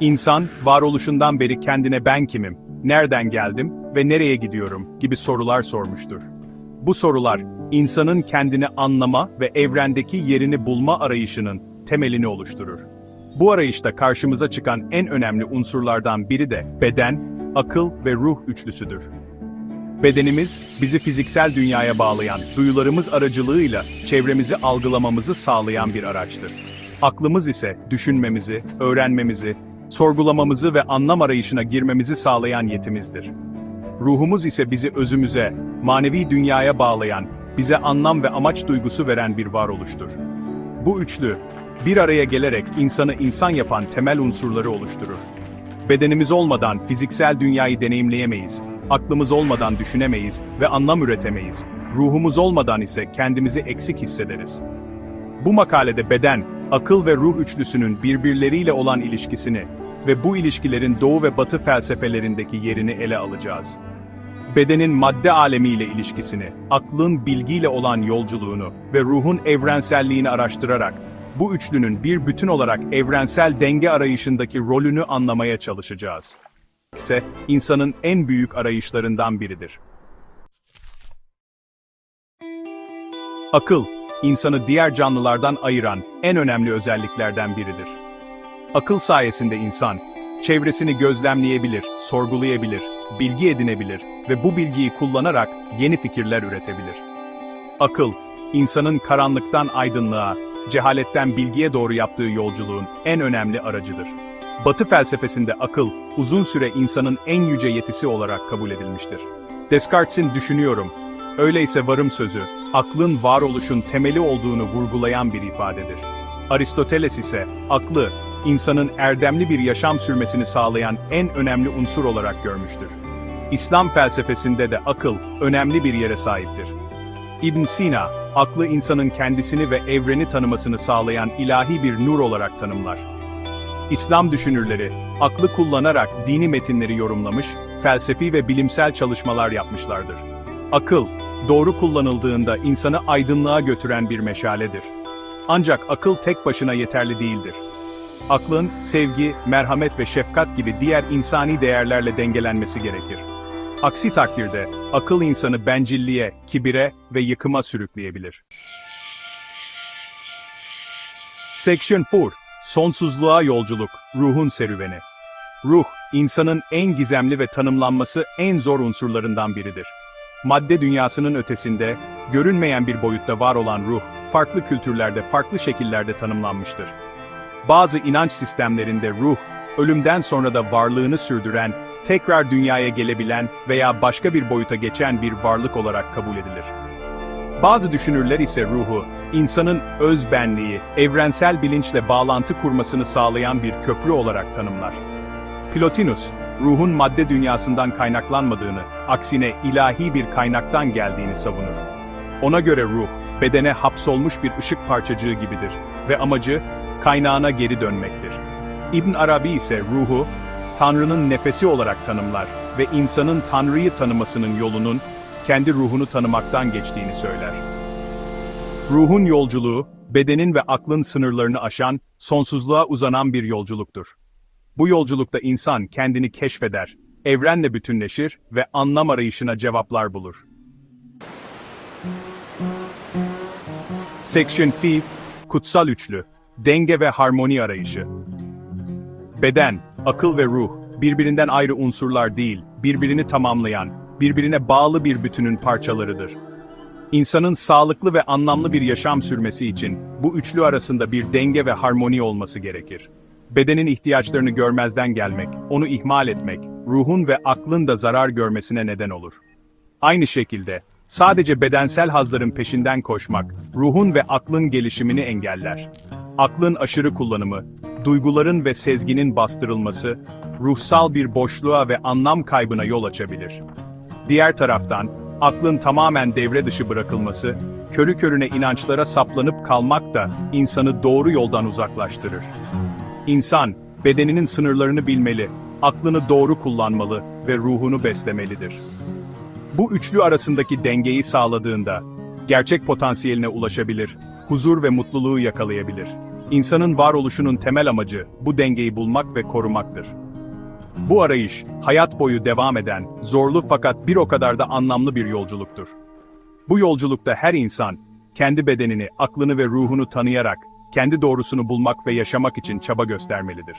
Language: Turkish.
İnsan, varoluşundan beri kendine ben kimim, nereden geldim ve nereye gidiyorum gibi sorular sormuştur. Bu sorular, insanın kendini anlama ve evrendeki yerini bulma arayışının temelini oluşturur. Bu arayışta karşımıza çıkan en önemli unsurlardan biri de beden, akıl ve ruh üçlüsüdür. Bedenimiz, bizi fiziksel dünyaya bağlayan, duyularımız aracılığıyla çevremizi algılamamızı sağlayan bir araçtır. Aklımız ise düşünmemizi, öğrenmemizi, sorgulamamızı ve anlam arayışına girmemizi sağlayan yetimizdir. Ruhumuz ise bizi özümüze, manevi dünyaya bağlayan, bize anlam ve amaç duygusu veren bir varoluştur. Bu üçlü, bir araya gelerek insanı insan yapan temel unsurları oluşturur. Bedenimiz olmadan fiziksel dünyayı deneyimleyemeyiz, aklımız olmadan düşünemeyiz ve anlam üretemeyiz. Ruhumuz olmadan ise kendimizi eksik hissederiz. Bu makalede beden, akıl ve ruh üçlüsünün birbirleriyle olan ilişkisini ve bu ilişkilerin doğu ve batı felsefelerindeki yerini ele alacağız. Bedenin madde alemiyle ilişkisini, aklın bilgiyle olan yolculuğunu ve ruhun evrenselliğini araştırarak bu üçlünün bir bütün olarak evrensel denge arayışındaki rolünü anlamaya çalışacağız. ise insanın en büyük arayışlarından biridir. Akıl, insanı diğer canlılardan ayıran en önemli özelliklerden biridir. Akıl sayesinde insan, çevresini gözlemleyebilir, sorgulayabilir, bilgi edinebilir ve bu bilgiyi kullanarak yeni fikirler üretebilir. Akıl, insanın karanlıktan aydınlığa, cehaletten bilgiye doğru yaptığı yolculuğun en önemli aracıdır. Batı felsefesinde akıl, uzun süre insanın en yüce yetisi olarak kabul edilmiştir. Descartes'in düşünüyorum, öyleyse varım sözü, aklın varoluşun temeli olduğunu vurgulayan bir ifadedir. Aristoteles ise, aklı, insanın erdemli bir yaşam sürmesini sağlayan en önemli unsur olarak görmüştür. İslam felsefesinde de akıl, önemli bir yere sahiptir. İbn Sina, aklı insanın kendisini ve evreni tanımasını sağlayan ilahi bir nur olarak tanımlar. İslam düşünürleri, aklı kullanarak dini metinleri yorumlamış, felsefi ve bilimsel çalışmalar yapmışlardır. Akıl, doğru kullanıldığında insanı aydınlığa götüren bir meşaledir. Ancak akıl tek başına yeterli değildir. Aklın, sevgi, merhamet ve şefkat gibi diğer insani değerlerle dengelenmesi gerekir. Aksi takdirde, akıl insanı bencilliğe, kibire ve yıkıma sürükleyebilir. Section 4 Sonsuzluğa Yolculuk, Ruhun Serüveni Ruh, insanın en gizemli ve tanımlanması en zor unsurlarından biridir. Madde dünyasının ötesinde, görünmeyen bir boyutta var olan ruh, farklı kültürlerde farklı şekillerde tanımlanmıştır. Bazı inanç sistemlerinde ruh, ölümden sonra da varlığını sürdüren, tekrar dünyaya gelebilen veya başka bir boyuta geçen bir varlık olarak kabul edilir. Bazı düşünürler ise ruhu, insanın öz benliği, evrensel bilinçle bağlantı kurmasını sağlayan bir köprü olarak tanımlar. Plotinus, ruhun madde dünyasından kaynaklanmadığını, aksine ilahi bir kaynaktan geldiğini savunur. Ona göre ruh, bedene hapsolmuş bir ışık parçacığı gibidir ve amacı, kaynağına geri dönmektir. İbn Arabi ise ruhu, Tanrı'nın nefesi olarak tanımlar ve insanın Tanrı'yı tanımasının yolunun, kendi ruhunu tanımaktan geçtiğini söyler. Ruhun yolculuğu, bedenin ve aklın sınırlarını aşan, sonsuzluğa uzanan bir yolculuktur. Bu yolculukta insan kendini keşfeder, evrenle bütünleşir ve anlam arayışına cevaplar bulur. Section 5, Kutsal Üçlü, Denge ve Harmoni Arayışı. Beden, akıl ve ruh, birbirinden ayrı unsurlar değil, birbirini tamamlayan, birbirine bağlı bir bütünün parçalarıdır. İnsanın sağlıklı ve anlamlı bir yaşam sürmesi için bu üçlü arasında bir denge ve harmoni olması gerekir. Bedenin ihtiyaçlarını görmezden gelmek, onu ihmal etmek, ruhun ve aklın da zarar görmesine neden olur. Aynı şekilde, sadece bedensel hazların peşinden koşmak, ruhun ve aklın gelişimini engeller. Aklın aşırı kullanımı, duyguların ve sezginin bastırılması, ruhsal bir boşluğa ve anlam kaybına yol açabilir. Diğer taraftan, aklın tamamen devre dışı bırakılması, körü körüne inançlara saplanıp kalmak da insanı doğru yoldan uzaklaştırır. İnsan, bedeninin sınırlarını bilmeli, aklını doğru kullanmalı ve ruhunu beslemelidir. Bu üçlü arasındaki dengeyi sağladığında, gerçek potansiyeline ulaşabilir, huzur ve mutluluğu yakalayabilir. İnsanın varoluşunun temel amacı bu dengeyi bulmak ve korumaktır. Bu arayış, hayat boyu devam eden, zorlu fakat bir o kadar da anlamlı bir yolculuktur. Bu yolculukta her insan, kendi bedenini, aklını ve ruhunu tanıyarak, kendi doğrusunu bulmak ve yaşamak için çaba göstermelidir.